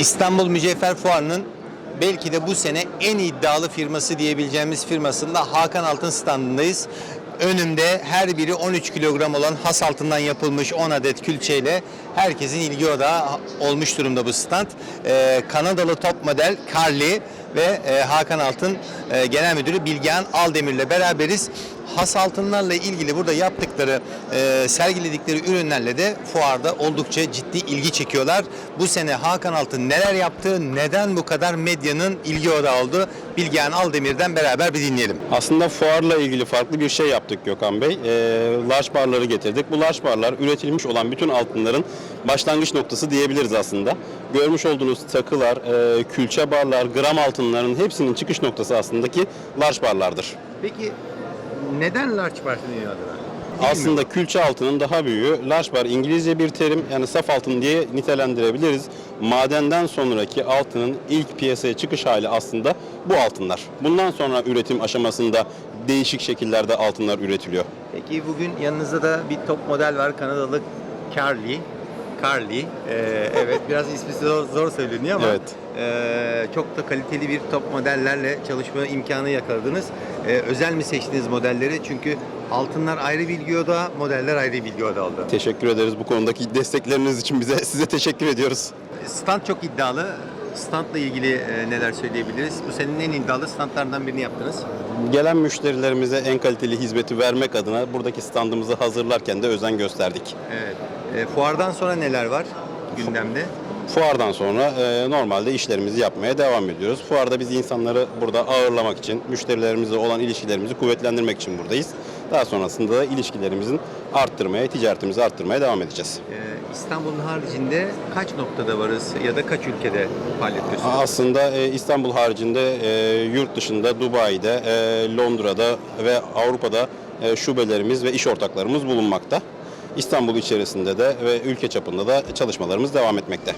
İstanbul Mücevher Fuarı'nın belki de bu sene en iddialı firması diyebileceğimiz firmasında Hakan Altın standındayız. Önümde her biri 13 kilogram olan has altından yapılmış 10 adet külçeyle herkesin ilgi odağı olmuş durumda bu stand. Ee, Kanadalı top model Carly ve e, Hakan Altın e, Genel Müdürü Bilgehan Aldemir'le beraberiz. Has altınlarla ilgili burada yaptıkları, e, sergiledikleri ürünlerle de fuarda oldukça ciddi ilgi çekiyorlar. Bu sene Hakan Altın neler yaptı, neden bu kadar medyanın ilgi odağı oldu? Bilgehan Aldemir'den beraber bir dinleyelim. Aslında fuarla ilgili farklı bir şey yaptık Gökhan Bey. Ee, large barları getirdik. Bu large barlar üretilmiş olan bütün altınların başlangıç noktası diyebiliriz aslında. Görmüş olduğunuz takılar, e, külçe barlar, gram altınların hepsinin çıkış noktası aslında ki large barlardır. Peki neden large bar deniyor? Aslında külçe altının daha büyüğü. Large bar İngilizce bir terim yani saf altın diye nitelendirebiliriz. Madenden sonraki altının ilk piyasaya çıkış hali aslında bu altınlar. Bundan sonra üretim aşamasında değişik şekillerde altınlar üretiliyor. Peki bugün yanınızda da bir top model var Kanadalı Carly. Carly. Ee, evet biraz ismi zor, zor söyleniyor ama Evet. ee, çok da kaliteli bir top modellerle çalışma imkanı yakaladınız. Ee, özel mi seçtiniz modelleri? Çünkü altınlar ayrı bilgi odağı, modeller ayrı bilgi odağı oldu. Teşekkür ederiz bu konudaki destekleriniz için bize size teşekkür ediyoruz. Stand çok iddialı. Standla ilgili e, neler söyleyebiliriz? Bu senin en iddialı standlardan birini yaptınız. Gelen müşterilerimize en kaliteli hizmeti vermek adına buradaki standımızı hazırlarken de özen gösterdik. Evet. E, fuardan sonra neler var gündemde? Fuardan sonra e, normalde işlerimizi yapmaya devam ediyoruz. Fuarda biz insanları burada ağırlamak için, müşterilerimizle olan ilişkilerimizi kuvvetlendirmek için buradayız. Daha sonrasında da ilişkilerimizin arttırmaya, ticaretimizi arttırmaya devam edeceğiz. Ee, İstanbul'un haricinde kaç noktada varız ya da kaç ülkede faaliyet? Aslında e, İstanbul haricinde e, yurt dışında Dubai'de, e, Londra'da ve Avrupa'da e, şubelerimiz ve iş ortaklarımız bulunmakta. İstanbul içerisinde de ve ülke çapında da çalışmalarımız devam etmekte.